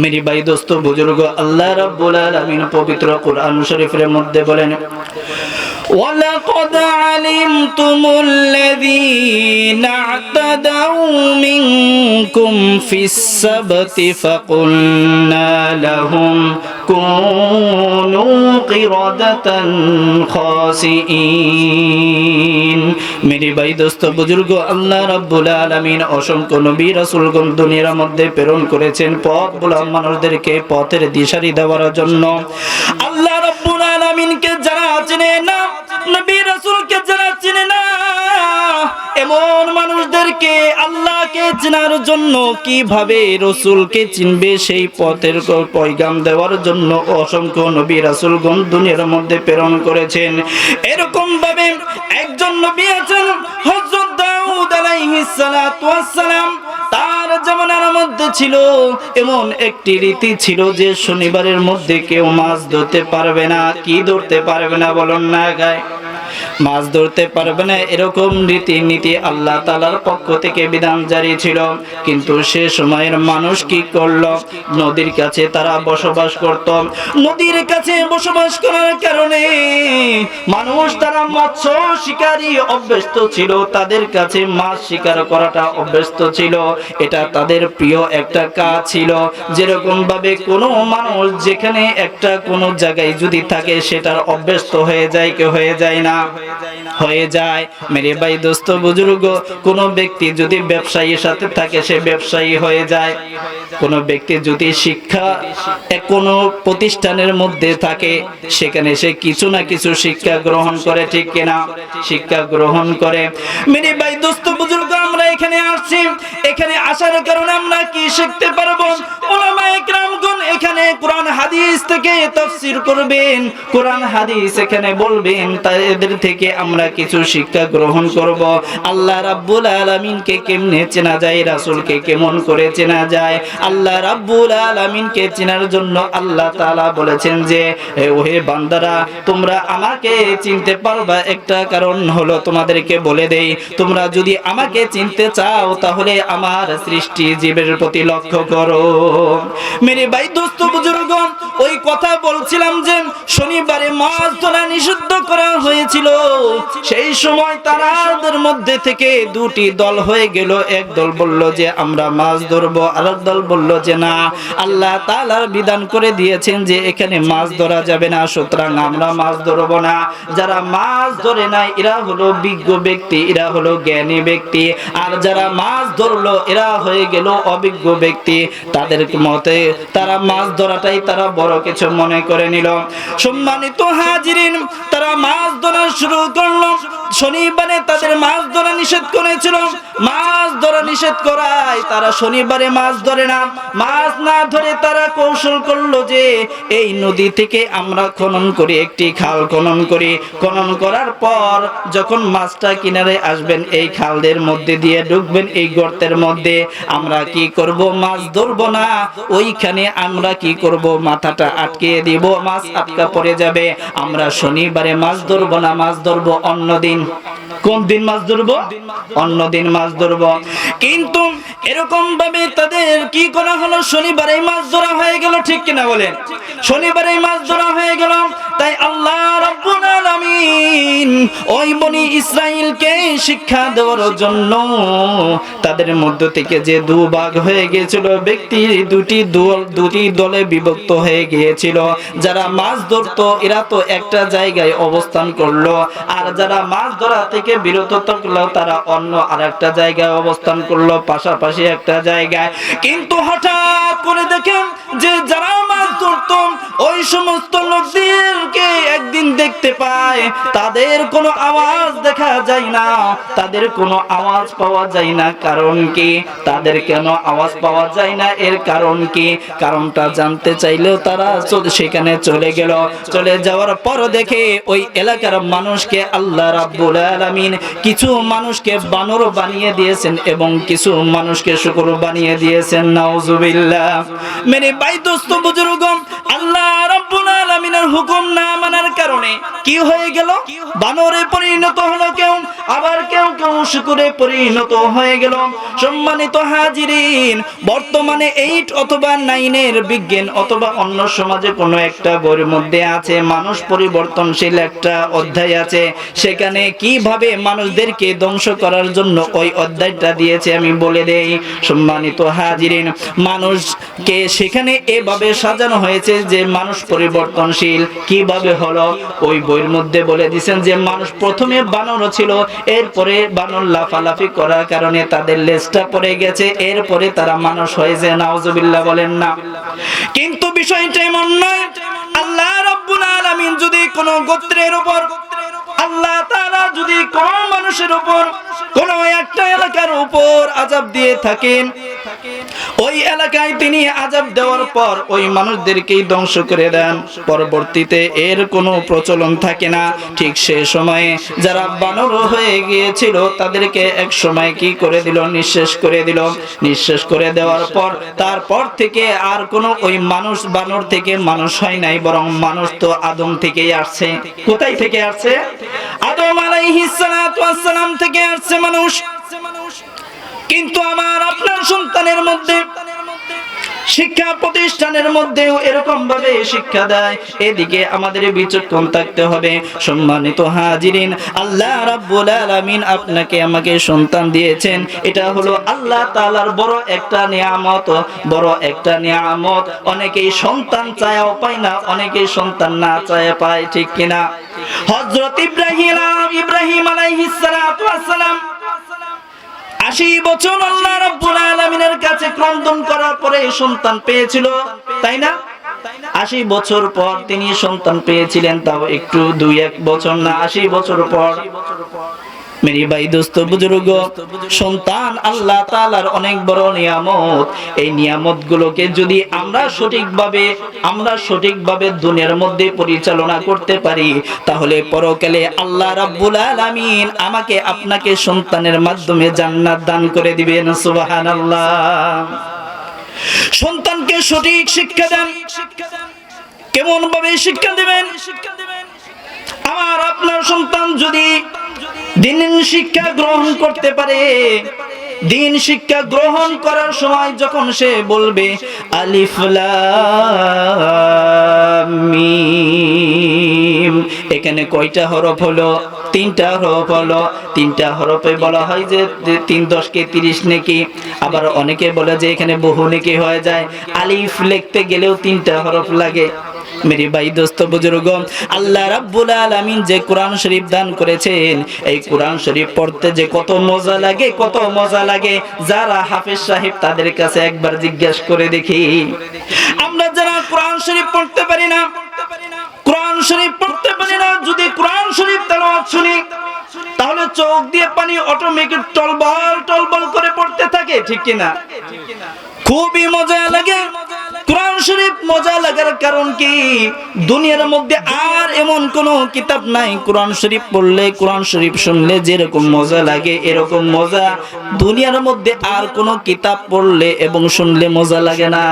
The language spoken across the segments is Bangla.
মেরি ভাই দোস্ত বুজুর্গ আল্লাহ রাব্বুল আলামিন পবিত্র কোরআন শরীফের মধ্যে বলেন ولقد علمتم الذين اعتدوا منكم في السبت فقلنا لهم كونوا قردة خاسئين মেরি ভাই দোস্ত বুজুর্গ আল্লাহ রাব্বুল আলামিন অসংখ্য নবী রাসূলগণ দুনিয়ার মধ্যে প্রেরণ করেছেন পথ বলা মানুষদেরকে পথের দিশারি দেওয়ার জন্য আল্লাহ রাব্বুল আলামিনকে যারা চেনে না নবী মানুষদেরকে আল্লাহকে চেনার জন্য কীভাবে রসুলকে চিনবে সেই পথের পয়গাম দেওয়ার জন্য অসংখ্য নবী রাসূলগণ দুনিয়ার মধ্যে প্রেরণ করেছেন। এরকম ভাবে একজন নবী আছেন, হযরত দাউদ আলাইহিস সালাতু তার জামানার মধ্যে ছিল এমন একটি রীতি ছিল যে শনিবারের মধ্যে কেউ মাছ ধরতে পারবে না। কি ধরতে পারবে না বলুন না গায়। মাছ ধরতে পারবে না, এরকম রীতি নীতি আল্লাহ তালার পক্ষ থেকে বিধান জারি ছিল। কিন্তু সে সময়ের মানুষ কি করল? নদীর কাছে তারা বসবাস করত। নদীর কাছে বসবাস করার কারণে মানুষ তারা মৎস্য শিকারী অভ্যস্ত ছিল। তাদের কাছে মাছ শিকার করাটা অভ্যস্ত ছিল। এটা তাদের প্রিয় একটা কাজ ছিল। যেরকম ভাবে কোনো মানুষ যেখানে একটা কোনো জায়গায় যদি থাকে, সেটার অভ্যস্ত হয়ে যায় কেউ হয়ে যায় না। হয়ে যায় মেরে ভাই দোস্ত বুজুর্গ, কোন ব্যক্তি যদি ব্যবসায়ীর সাথে থাকে, সে ব্যবসায়ী হয়ে যায়। কোন ব্যক্তি যদি শিক্ষা কোনো প্রতিষ্ঠানের মধ্যে থাকে, সেখানে সে কিছু না কিছু শিক্ষা গ্রহণ করে, ঠিক কিনা? শিক্ষা গ্রহণ করে। মেরে ভাই দোস্ত আসছি এখানে আসার কারণে আমরা কি শিখতে পারব? ওলামায়ে কেরামগণ এখানে কোরআন হাদিস থেকে তাফসীর করবেন। কোরআন হাদিস এখানে বলবেন, তাদের থেকে আমরা কিছু শিক্ষা গ্রহণ করব। আল্লাহ রাব্বুল আলামিনকে কেমনে চেনা যায়? রাসূলকে কেমন করে চেনা যায়? আল্লাহ রাব্বুল আলামিনকে চেনার জন্য আল্লাহ তাআলা বলেছেন যে ওহে বান্দারা, তোমরা আমাকে চিনতে পারবা। একটা কারণ হলো তোমাদেরকে বলে দেই, তোমরা যদি আমাকে চিনতে চাও তাহলে আমার সৃষ্টি জীবের প্রতি লক্ষ্য করো। মেরে ভাই, দোস্ত বুজুর্গ ওই কথা বলছিলাম যে শনিবারে মাছ ধরা নিষিদ্ধ করা হয়েছিল। সেই সময় তারাদের মধ্যে থেকে দুটি দল হয়ে গেল। এক দল বলল যে আমরা মাছ ধরবো, আরেক দল বলল যে না। আল্লাহ তাআলার বিধান করে দিয়েছেন যে এখানে মাছ ধরা যাবে না, সুতরাং আমরা মাছ ধরবো না। যারা মাছ ধরে না, এরা হলো বিজ্ঞ ব্যক্তি, এরা হলো জ্ঞানী ব্যক্তি। আর যারা মাছ ধরলো, এরা হয়ে গেল অভিজ্ঞ ব্যক্তি তাদের মতে। তারা মাছ ধরাটাই তারা বড় কিছু মনে করে নিল। সম্মানিত হাজিরিন, তারা মাছ ধরা শুরু করল। শনিবারে তাদের মাছ ধরা নিষেধ করেছিল। মাছ ধরা নিষেধ করায়, তারা শনিবারে মাছ ধরে না। মাছ না ধরে তারা কৌশল করল যে, এই নদী থেকে আমরা খনন করি, একটি খাল খনন করি। খনন করার পর যখন মাছটা কিনারে আসবেন, এই খালদের মধ্যে দিয়ে ঢুকবেন, এই গর্তের মধ্যে, আমরা কি করব? মাছ ধরবো না। ওইখানে আমরা কি করব? মাথাটা আটকে দিব, মাছ আটকা পড়ে যাবে। আমরা শনিবারে মাছ ধরবো না, মাছ ধরবো অন্য দিন কোন দিন মাছ ধরবো? অন্য দিন মাছ ধরবো। কিন্তু এরকম ভাবে তাদের কি করা হলো? শনিবারে মাছ ধরা হয়ে গেল, ঠিক কিনা বলেন? শনিবারে মাছ ধরা হয়ে গেল। তাই আল্লাহ রাব্বুল আলামিন ওই বনি ইসরাইলকে শিক্ষা দেওয়ার জন্য তাদের মধ্য থেকে যে দুভাগ হয়ে গিয়েছিল, ব্যক্তি দুটি দল, দুটি দলে বিভক্ত হয়ে গিয়েছিল। যারা মাছ ধরতো, এরা তো একটা জায়গায় অবস্থান করল। আর যারা মাছ ধরা থেকে বিরত থাকল, তারা অন্য আর একটা জায়গায় অবস্থান করল, পাশাপাশি একটা জায়গায়। কিন্তু হঠাৎ করে দেখেন যে যারা সমস্ত লোকদেরকে একদিন দেখতে পায়। তাদের কোনো আওয়াজ দেখা যায় না। তাদের কোনো আওয়াজ পাওয়া যায় না। কারণ কি? তাদের কেন আওয়াজ পাওয়া যায় না? এর কারণ কি? কারণটা জানতে চাইলেও তারা সেখানে চলে গেল। চলে যাওয়ার পর দেখে ওই এলাকার মানুষকে আল্লাহ রাব্বুল আলামিন কিছু মানুষকে বানর বানিয়ে দিয়েছেন এবং কিছু মানুষকে শুকর বানিয়ে দিয়েছেন। নাউজুবিল্লাহ। মেরে ভাই, দোস্ত, বুজুর্গ কি হয়ে গেল? বানরে পরিণত হলো শুকুরে পরিণত হয়ে গেল। সম্মানিত হাজিরিন, বর্তমানে এইট অথবা নাইনের বিজ্ঞান অথবা অন্য সমাজে কোনো একটা বইয়ের মধ্যে আছে, মানুষ পরিবর্তনশীল একটা অধ্যায় আছে। সেখানে কীভাবে মানুষদেরকে ধ্বংস করার জন্য ওই অধ্যায়টা দিয়েছে আমি বলে দেই। সম্মানিত হাজিরিন, মানুষকে সেখানে এভাবে সাজানো হয়েছে যে মানুষ পরিবর্তনশীল কীভাবে হলো? ওই বইয়ের মধ্যে বলে দিছেন যে মানুষ প্রথমে বানর ছিল, এরপরে বানর লাফালাফি করার কারণে তাদের লেজটা পড়ে গেছে, এরপরে তারা মানুষ হয়েছে নাউজুবিল্লাহ বলেন না। কিন্তু বিষয়টা এমন নয়, আল্লাহ রাব্বুল আলামিন যদি কোনো গোত্রের উপর, আল্লাহ তারা যদি কোন মানুষের উপর, কোন একটা এলাকার উপর আযাব দিয়ে থাকেন ওই এলাকায় তিনি আযাব দেওয়ার পর ওই মানুষদেরকেই ধ্বংস করে দেন। পরবর্তীতে এর কোনো প্রচলন থাকে না। ঠিক সে সময়ে যারা বানর হয়ে গিয়েছিল, তাদেরকে এক সময় কি করে দিল? নিঃশেষ করে দিল। নিঃশেষ করে দেওয়ার পর, তারপর থেকে আর কোনো ওই মানুষ বানর থেকে মানুষ হয় নাই, বরং মানুষ তো আদম থেকেই আসছে। কোথায় থেকে আসছে? আদম আলাইহিস সালাম থেকে আসছে মানুষ। কিন্তু আমার আপনার সন্তানের মধ্যে, শিক্ষা প্রতিষ্ঠানের মধ্যেও এরকম ভাবে শিক্ষা দেয়। এদিকে আমাদের বিচক্ষণ থাকতে হবে। সম্মানিত হাজিরিন, আল্লাহ রাব্বুল আলামিন আপনাকে আমাকে সন্তান দিয়েছেন। এটা হলো আল্লাহ তাআলার বড় একটা নিয়ামত, বড় একটা নিয়ামত। অনেকেই সন্তান চায়াও পায় না, অনেকেই সন্তান না চায় পায়, ঠিক কিনা? হযরত ইব্রাহিম ইব্রাহিম আলাইহিস সালাম আশি বছর আল্লাহ রাব্বুল আলামিনের কাছে ক্রন্দন করার পরে সন্তান পেয়েছিল, তাই না? আশি বছর পর তিনি সন্তান পেয়েছিলেন, তাও একটু দুই এক বছর না, আশি বছর পর। মেরি ভাই, দোস্ত বুজুর্গ, সন্তান আল্লাহ তাআলার অনেক বড় নিয়ামত। এই নিয়ামত গুলোকে যদি আমরা সঠিকভাবে আমরা সঠিকভাবে দুনিয়ার মধ্যে পরিচালনা করতে পারি, তাহলে পরকালে আল্লাহ রাব্বুল আলামিন আমাকে আপনাকে সন্তানের মাধ্যমে জান্নাত দান করে দিবেন, সুবহানাল্লাহ। সন্তানকে সঠিক শিক্ষা দেন কেমন ভাবে শিক্ষা দিবেন? আমার আপনার সন্তান যদি দিন শিক্ষা গ্রহণ করতে পারে। দিন শিক্ষা গ্রহণ করার সময় যখন সে বলবে আলিফ লাম মিম এখানে কয়টা হরফ হলো? তিনটা হরফ হলো। তিনটা হরফে বলা হয় যে তিন দশকে তিরিশ নাকি। আবার অনেকে বলে যে এখানে বহু নাকি হয়ে যায়। আলিফ লিখতে গেলেও তিনটা হরফ লাগে। মেরি ভাই দোস্ত বুজুর্গ, আল্লাহ রাব্বুল আলামিন যে কোরআন শরীফ দান করেছেন, এই কোরআন শরীফ পড়তে যে কত মজা লাগে, কত মজা লাগে। যারা হাফেজ সাহেব তাদের কাছে একবার জিজ্ঞাসা করে দেখি। আমরা যারা কোরআন শরীফ পড়তে পারি না, কোরআন শরীফ পড়তে তাহলে চোখ দিয়ে পানি টলবল টলবল করে পড়তে থাকে, ঠিক কিনা? খুবই মজা লাগে। কোরআন শরীফ মজা লাগার কারণ কি? দুনিয়ার মধ্যে আর এমন কোন কিতাব নাই। কোরআন শরীফ পড়লে, কোরআন শরীফ শুনলে যেরকম মজা লাগে, এরকম মজা। দুনিয়ার মধ্যে আর কোন কিতাব পড়লে এবং শুনলে মজা লাগে না।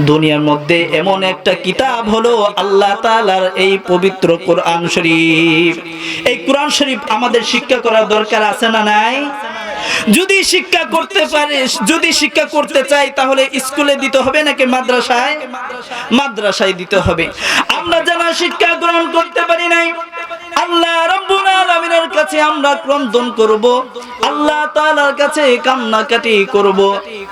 দুনিয়ার মধ্যে এমন একটা কিতাব হলো আল্লাহ তাআলার এই পবিত্র কোরআন শরীফ। এই কোরআন শরীফ আমাদের শিক্ষা করার দরকার আছে না নাই? যদি শিক্ষা করতে পারে যদি শিক্ষা করতে চাই, তাহলে স্কুলে দিতে হবে নাকি মাদ্রাসায়? মাদ্রাসায় দিতে হবে। আমরা যারা শিক্ষা গ্রহণ করতে পারি নাই আল্লাহ রাব্বুল আলামিনের কাছে আমরা ক্রন্দন করব। আল্লাহ তাআলার কাছে কান্নাকাটি করব।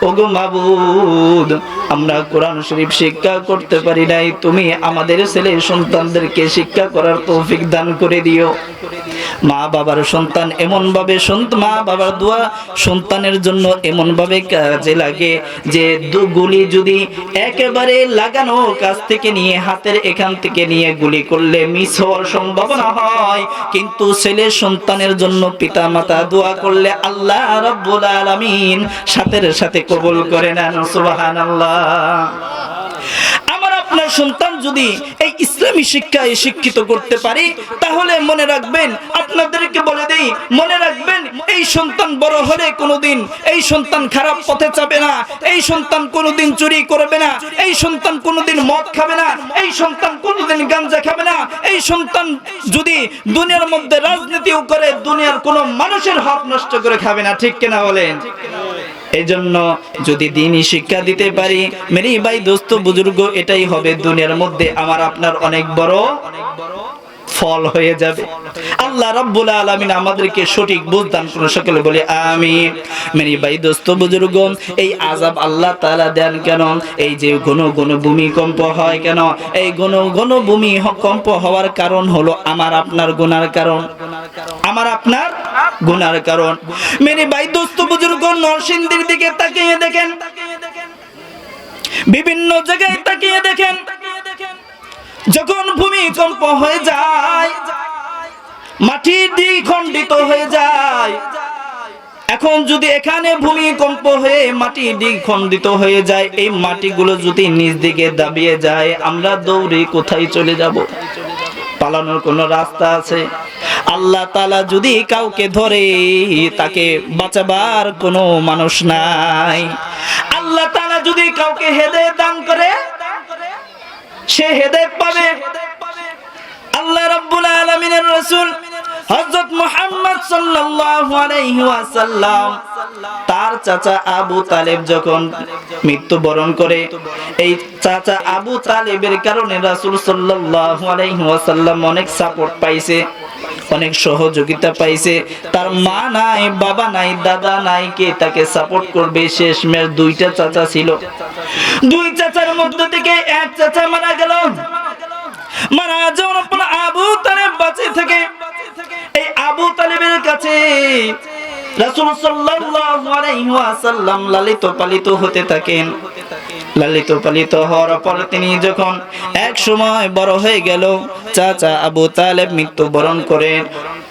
ওগো মাবুদ, আমরা কোরআন শরীফ শিক্ষা করতে পারি নাই। তুমি আমাদের ছেলে সন্তানদেরকে শিক্ষা করার তৌফিক দান করে দিও। মা বাবার সন্তান এমন ভাবে মা বাবার দোয়া সন্তানের জন্য এমন ভাবে কাজে লাগে যে দু- গুলি যদি একেবারে লাগানো কাছ থেকে নিয়ে হাতের এখান থেকে নিয়ে গুলি করলে মিস হওয়ার সম্ভাবনা হয়। কিন্তু ছেলে সন্তানের জন্য পিতা মাতা দোয়া করলে আল্লাহ রাব্বুল আলামিন সাথের সাথে কবুল করে নেন, সুবহানাল্লাহ। আপনার সন্তান যদি এই ইসলামী শিক্ষায় শিক্ষিত করতে পারি, তাহলে মনে রাখবেন, আপনাদেরকে বলে দেই, মনে রাখবেন, এই সন্তান বড় হলে কোনোদিন এই সন্তান খারাপ পথে যাবে না, এই সন্তান কোনোদিন চুরি করবে না, এই সন্তান কোনোদিন মদ খাবে না, এই সন্তান কোনোদিন গাঞ্জা খাবে না, এই সন্তান যদি দুনিয়ার মধ্যে রাজনীতিও করে, দুনিয়ার কোনো মানুষের হক নষ্ট করে খাবে না, ঠিক কিনা বলেন? এই জন্য যদি দিনই শিক্ষা দিতে পারি, মেরি ভাই দোস্ত, বুজুর্গ, এটাই হবে দুনিয়ার মধ্যে আমার আপনার অনেক বড় ফল হয়ে যাবে। আল্লাহ রাব্বুল আলামিন আমাদেরকে সঠিক বুঝ দান করুন, সকলে বলি আমিন। মেরি ভাই দোস্ত, বুজুর্গ, এই আযাব আল্লাহ তাআলা দেন কেন? এই যে ঘন ঘন ভূমিকম্প হয় কেন? এই ঘন ঘন ভূমিকম্প হওয়ার কারণ হলো আমার আপনার গুনার কারণ। আমার আপনার গুনার কারণ। মেরি ভাই, দোস্ত, বুজুর্গ, নরসিংদীর দিকে তাকিয়ে দেখেন। বিভিন্ন জায়গায় তাকিয়ে দেখেন। যখন ভূমিকম্প হয়ে যায়, মাটি দ্বিখণ্ডিত হয়ে যায়। এখন যদি এখানে ভূমিকম্প হয়ে মাটি দ্বিখণ্ডিত হয়ে যায়, এই মাটিগুলো যদি নিচ দিকে দাবিয়ে যায়, আমরা দৌড়ে কোথায় চলে যাব? পালানোর কোনো রাস্তা আছে? আল্লাহ তালা যদি কাউকে ধরে, তাকে বাঁচাবার কোনো মানুষ নাই। আল্লাহ তালা যদি কাউকে হেদে দান করে, সে হেদে পাবে। আল্লাহ রব্বুল আলমিনের রাসূল হযরত মুহাম্মদ সাল্লাল্লাহু আলাইহি ওয়াসাল্লাম, তার চাচা আবু তালেব যখন মৃত্যুবরণ করে, এই চাচা আবু তালেবের কারণে রাসূল সাল্লাল্লাহু আলাইহি ওয়াসাল্লাম অনেক সাপোর্ট পাইছে, অনেক সহযোগিতা পাইছে। তার মা নাই, বাবা নাই, দাদা নাই, কে তাকে সাপোর্ট করবে? শেষ মেয়ের দুইটা চাচা ছিল। দুই চাচার মধ্যে থেকে এক চাচা মারা গেল। মারা আবু তালেব বাঁচে থেকে। এই আবু তালেবের কাছে সাল্লাল্লাহু আলাইহি ওয়াসাল্লাম লালিত পালিত হতে থাকেন। লালিত পালিত হওয়ার পর তিনি যখন এক সময় বড় হয়ে গেল, চাচা আবু তালেব মৃত্যুবরণ করেন।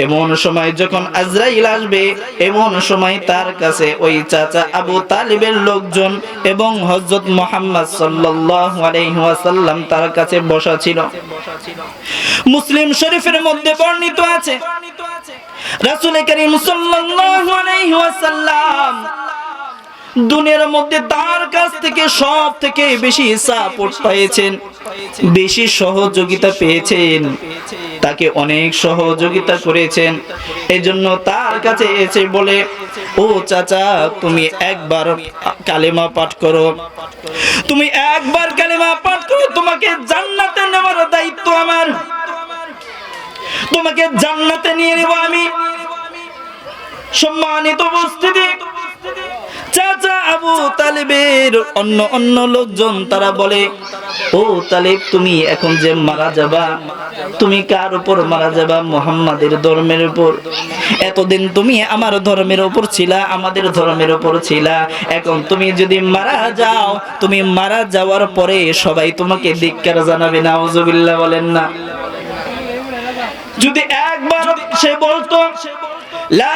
এমন সময় যখন আজরাইল আসবে, এমন সময় তার কাছে ওই চাচা আবু তালিবের লোকজন এবং হযরত মুহাম্মদ ওয়াসাল্লাম তার কাছে বসা ছিল। মুসলিম শরীফের মধ্যে বর্ণিত আছে, রাসূল দুনিয়ার মধ্যে তার কাছ থেকে সব থেকে বেশি সাপোর্ট পেয়েছেন বেশি সহযোগিতা পেয়েছেন। তাকে অনেক সহযোগিতা করেছেন। এই জন্য তার কাছে এসে বলে, ও চাচা, তুমি একবার কালেমা পাঠ করো। তুমি একবার কালেমা পাঠ করো, তোমাকে জান্নাতে নেওয়ার দায়িত্ব আমার। তোমাকে জান্নাতে নিয়ে নেব আমি। সম্মানিত উপস্থিতি চাচা আবু অন্য অন্য লোকজন তারা বলে, ও তুমি এখন যে মারা যাবা, তুমি কার মারা যাবা? ধর্মের উপর। এতদিন তুমি আমার ধর্মের উপর ছিলা, আমাদের ধর্মের উপর ছিলা। এখন তুমি যদি মারা যাও, তুমি মারা যাওয়ার পরে সবাই তোমাকে ধিক্কার জানাবে। না বলেন না। যদি একবার সে বলতো, লা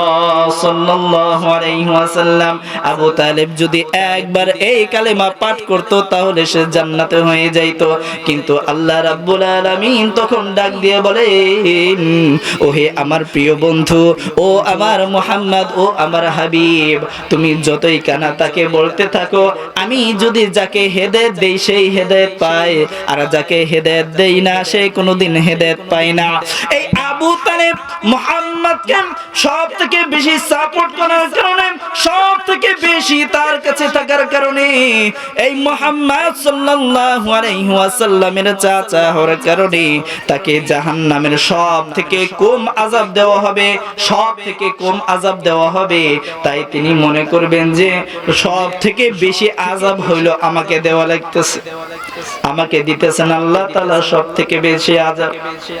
আবু তালেব যদি একবার এই কালেমা পাঠ করত, তাহলে সে জান্নাতে হয়ে যাইত। কিন্তু আল্লাহ রাব্বুল আলামিন তখন ডাক দিয়ে বলেন ওহে আমার প্রিয় বন্ধু, ও আমার মুহাম্মদ, ও আমার হাবিব, তুমি যতই কানা তাকে বলতে থাকো, আমি যদি যাকে হেদায়েত দেই সেই হেদায়েত পায়, আর যাকে হেদায়েত দেই না সে কোনোদিন হেদায়েত পায় না। এই আবু তালেব মুহাম্মদকে সব থেকে বেশি সাপোর্ট করার কারণে সব থেকে বেশি তার কাছে থাকার কারণে এই মুহাম্মদ সাল্লাল্লাহু আলাইহি ওয়াসাল্লামের চাচা হওয়ার কারণে তাকে জাহান্নামের সব থেকে কম আযাব দেওয়া হবে সব থেকে কম আযাব দেওয়া হবে। তাই তিনি মনে করবেন যে সব থেকে বেশি আযাব হইল আমাকে দেওয়া লাগতেছে। আমাকে দিতেছেন আল্লাহ তাআলা সব থেকে বেশি আযাব।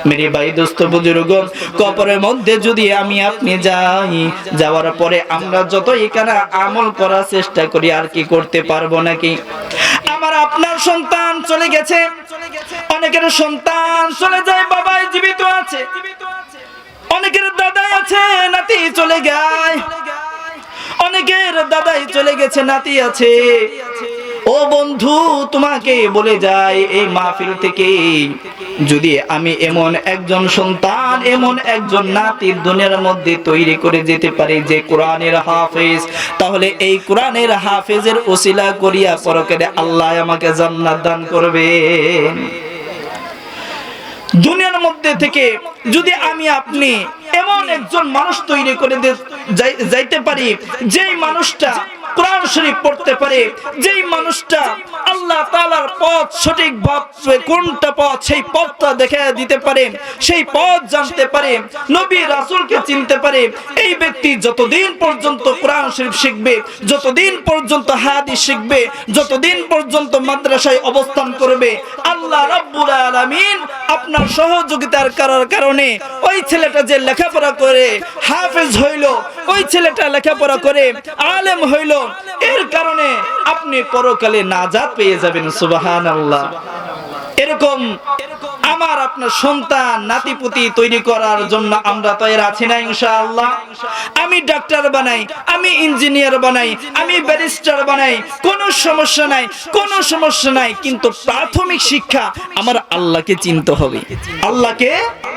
মেরি ভাই দোস্ত বুজুর্গ কবরের মধ্যে যদি আমি আপনি যাই, যাওয়ার পরে আমরা যত এখানে আমল করার চেষ্টা করি, আর কি করতে পারব নাকি? আমার আপনার সন্তান চলে গেছে। অনেকের সন্তান চলে যায়, বাবাই জীবিত আছে। অনেকের দাদা আছে, নাতি চলে যায়। অনেকের দাদাই চলে গেছে, নাতি আছে। ও বন্ধু, তোমাকে বলে যায় এই মাহফিল থেকে যদি আমি এমন একজন সন্তান, এমন একজন নাতির দুনিয়ার মধ্যে তৈরি করে যেতে পারি যে কোরআনের হাফেজ, তাহলে এই কোরআনের হাফেজের ওসিলা করিয়া পরকালে আল্লাহ আমাকে জান্নাত দান করবেন দুনিয়ার মধ্যে থেকে যদি আমি আপনি এমন একজন মানুষ তৈরি করে যাই- যাইতে পারি, যেই মানুষটা কোরআন শরীফ পড়তে পারে, যেই মানুষটা আল্লাহ তাআলার পথ সঠিক কোনটা পথ সেই পথটা দেখে দিতে পারে, সেই পথ জানতে পারে, নবী রাসূলকে চিনতে পারে, এই ব্যক্তি যতদিন পর্যন্ত কোরআন শরীফ শিখবে, যতদিন পর্যন্ত হাদিস শিখবে, যতদিন পর্যন্ত মাদ্রাসায় অবস্থান করবে, আল্লাহ রাব্বুল আলামিন আপনার সহযোগিতার করার কারণে ওই ছেলেটা যে লেখাপড়া করে, হাফেজ হইল, ওই ছেলেটা লেখাপড়া করে, আলেম হইল এর কারণে আপনি পরকালে নাজাত পেয়ে যাবেন, সুবহানাল্লাহ। এরকম আমার আপনার সন্তান, নাতিপুতি তৈরি করার জন্য আমরা তৈরি আছি না, ইনশাআল্লাহ। আমি ডাক্তার বানাই, আমি ইঞ্জিনিয়ার বানাই, আমি ব্যারিস্টার বানাই, কোনো সমস্যা নাই, কোনো সমস্যা নাই, কিন্তু প্রাথমিক শিক্ষা আমার আল্লাহকে চিনতে হবে। আল্লাহকে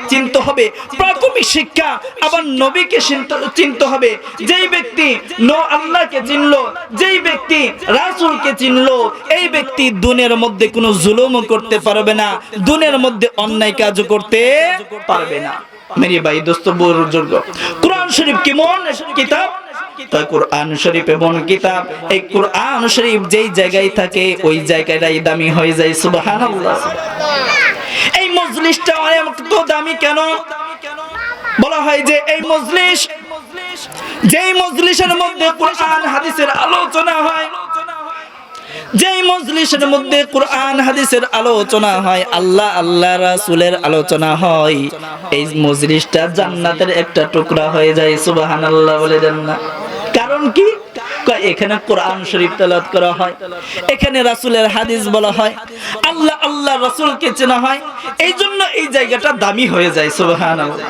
চিনতে হবে। প্রাথমিক শিক্ষা, আবার নবীকে চিনতে- হবে। যেই ব্যক্তি নো আল্লাহকে চিনলো, যেই ব্যক্তি রাসূলকে চিনলো, এই ব্যক্তি দুনের মধ্যে কোনো জুলুমও করতে পারবে না দুনের মধ্যে অন্যায় কাজ করতে পারবে না। মেরি ভাই, দোস্ত বুজুর্গ, কোরআন শরীফ কেমন কিতাব? কোরআন শরীফ এমন কিতাব। এই কোরআন শরীফ যেই জায়গায় থাকে, ওই জায়গাটাই দামি হয়ে যায়, সুবহানাল্লাহ। এই মজলিসটা অনেক দামি কেন? বলা হয় যে এই মজলিস, যেই মজলিসের মধ্যে কোরআন, হাদিসের আলোচনা হয়, যেই মজলিসের মধ্যে কোরআন, হাদিসের আলোচনা হয়, আল্লাহ আল্লাহ রাসূলের আলোচনা হয়, এই মজলিসটা জান্নাতের একটা টুকরা হয়ে যায়, সুবহানাল্লাহ বলে দেন না। কারণ কি? এখানে কোরআন শরীফ তেলাওয়াত করা হয়, এখানে রাসূলের হাদিস বলা হয়, আল্লাহ আল্লাহ রাসূলকে চেনা হয় এই জন্য এই জায়গাটা দামি হয়ে যায়, সুবহানাল্লাহ।